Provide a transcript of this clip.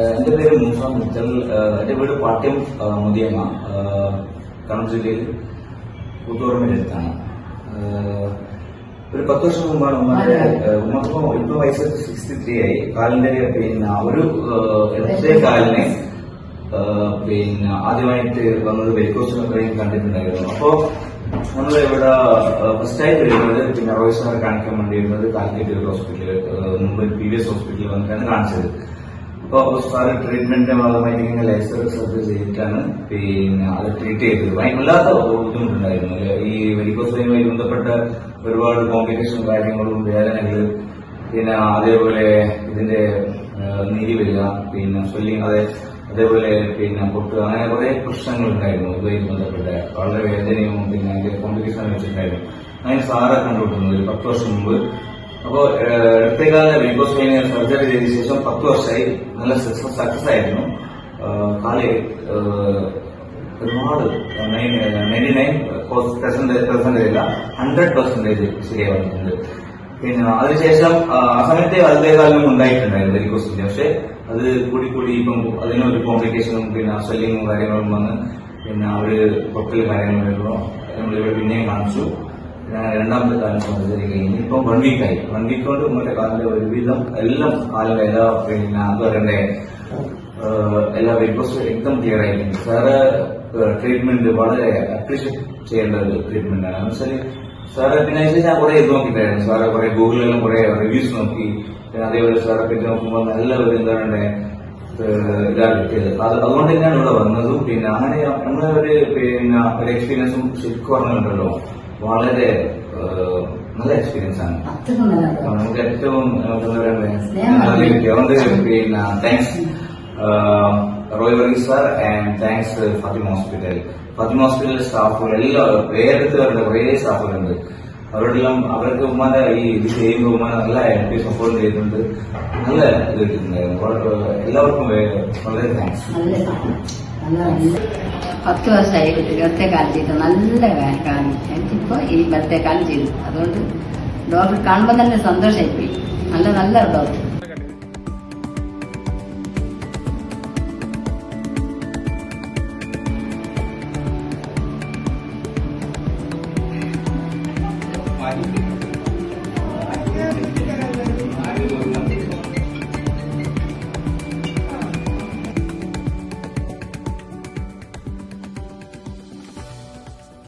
എന്റെ പേര് മൂസ ഏഹ് എന്റെ വീട് ഏഹ് മുതിയമ്മ. കണ്ണൂർ ജില്ലയിൽ കൂത്തുപറമ്പിന്റെ അടുത്താണ്. ഒരു പത്ത് വർഷം മുമ്പാണ് ഉമ്മന്റെ ഉമ്മ ഇപ്പൊ വയസ്സ് സിക്സ്റ്റി ത്രീ ആയി കാലിന്റെ പിന്നെ ഒരു ഇടത്തെ കാലിന് പിന്നെ ആദ്യമായിട്ട് വന്നത് വെയിൻ കണ്ടിട്ടുണ്ടായിരുന്നു. അപ്പോ നമ്മൾ ഇവിടെ ഫസ്റ്റ് ആയിട്ട് വരുന്നത് പിന്നെ റോയ്സ് കാണിക്കാൻ വേണ്ടി വരുന്നത് കാലിക്കറ്റ് ഹോസ്പിറ്റലിൽ മുമ്പ് പി വി എസ് ഹോസ്പിറ്റലിൽ വന്നിട്ടാണ് കാണിച്ചത്. അപ്പൊ സാറ് ട്രീറ്റ്മെന്റിന്റെ ഭാഗമായിട്ട് ഇങ്ങനെ ലേസർ സർജറി ചെയ്തിട്ടാണ് പിന്നെ അത് ട്രീറ്റ് ചെയ്തത്. ഭയ- വല്ലാത്ത ബുദ്ധിമുട്ടുണ്ടായിരുന്നു? ഈ വെരിക്കോസിനുമായി ബന്ധപ്പെട്ട ഒരുപാട് കോംപ്ലിക്കേഷൻ കാര്യങ്ങളും വേദനകൾ പിന്നെ അതേപോലെ ഇതിന്റെ നീരി വരിക പിന്നെ സ്വെല്ലിങ് അതെ അതേപോലെ പിന്നെ പൊട്ട് അങ്ങനെ കുറെ പ്രശ്നങ്ങൾ ഉണ്ടായിരുന്നു ഇതുമായി ബന്ധപ്പെട്ട. വളരെ വേദനയും പിന്നെ അതിന്റെ കോംപ്ലിക്കേഷൻ വെച്ചിട്ടുണ്ടായിരുന്നു. അങ്ങനെ സാറെ കണ്ടുകൊണ്ടിരുന്നത് ഒരു പത്ത് വർഷം മുമ്പ് അപ്പോ ഇടത്തേക്കാല ബിഗോസ് വെയിന് സർജറി ചെയ്ത ശേഷം പത്ത് വർഷമായി നല്ല സക്സസ് ആയിരുന്നു. ആ, ഒരുപാട് നയന്റി നയൻ പെർസെന്റേജ് അല്ല ഹൺഡ്രഡ് പെർസെന്റേജ് ശരിയായി വന്നിട്ടുണ്ട്. പിന്നെ അതിനുശേഷം ആ സമയത്തെ അതിലേക്കാളും ഉണ്ടായിട്ടുണ്ടായിരുന്നു വെരിക്കോസിന്റെ പക്ഷെ അത് കൂടി കൂടി ഇപ്പം അതിനൊരു കോംപ്ലിക്കേഷനും പിന്നെ സ്വെല്ലിങ്ങും കാര്യങ്ങളും വന്ന് പിന്നെ അവർ പൊട്ടൽ കാര്യങ്ങളും വരുമ്പോൾ നമ്മളിവിടെ പിന്നെയും കാണിച്ചു. രണ്ടാമത്തെ കാലം കഴിഞ്ഞ് ഇപ്പൊ വൺ വീക്കായി വൺ വീക്ക് കൊണ്ട് നമ്മുടെ കാലിന്റെ ഒരുവിധം എല്ലാം കാലിന്റെ എല്ലാ പിന്നെ എന്താ പറയണ്ടേ എല്ലാ വെരിക്കോസും എക്ദം ക്ലിയർ ആയിരിക്കും. സാറ് ട്രീറ്റ്മെന്റ് വളരെ അപ്രീഷിയേറ്റ് ചെയ്യേണ്ട ഒരു ട്രീറ്റ്മെന്റ് ആണ്. എന്നുവെച്ചാൽ സാറ് പിന്നെ ഞാൻ കുറെ ഇത് നോക്കിയിട്ടായിരുന്നു. സാറ് കുറെ ഗൂഗിളിലും കുറെ റിവ്യൂസ് നോക്കി. പിന്നെ അതേപോലെ സാറെ പറ്റി നോക്കുമ്പോൾ നല്ല ഒരു എന്താ പറയണ്ടേ ഇതാണ് കിട്ടിയത്. അത് അതുകൊണ്ട് തന്നെയാണ് ഇവിടെ വന്നതും. പിന്നെ അങ്ങനെ നമ്മുടെ ഒരു പിന്നെ ഒരു എക്സ്പീരിയൻസും ശരിക്കും പറഞ്ഞിട്ടുണ്ടല്ലോ വളരെ ഏഹ് നല്ല എക്സ്പീരിയൻസ് ആണ് അത്രയും നല്ലതാണ് നമുക്ക് ഏറ്റവും ഏഹ്, എന്താ പറയണ്ടേ സ്നേഹം. നന്ദി കിട്ടി അതുകൊണ്ട് പിന്നെ thanks Roy Varghese sir and thanks Fathima hospital Fathima ഹോസ്പിറ്റലിലെ സ്റ്റാഫുകൾ എല്ലാവരും പേരെടുത്ത് വരേണ്ട കുറേ സ്റ്റാഫുകളുണ്ട് അവരോടെല്ലാം അവർക്ക് ഉമ്മാന്റെ ഈ ഇത് ചെയ്യുമ്പോൾ ഉമ്മാനെ നല്ല എനിക്ക് സപ്പോർട്ട് ചെയ്തിട്ടുണ്ട് നല്ല ഇത് കിട്ടുന്നുണ്ടായിരുന്നു വളരെ- എല്ലാവർക്കും വേ- വളരെ താങ്ക്സ് പത്ത് വർഷമായി ഇരുപത്തെ കാലം ചെയ്തു നല്ല കാലം എനിക്കിപ്പോ ഈ വലത്തെ കാലം ചെയ്തു. അതുകൊണ്ട് ഡോക്ടർ കാണുമ്പോൾ തന്നെ സന്തോഷമായിപ്പോയി നല്ല നല്ല ഡോക്ടർ. Thank you.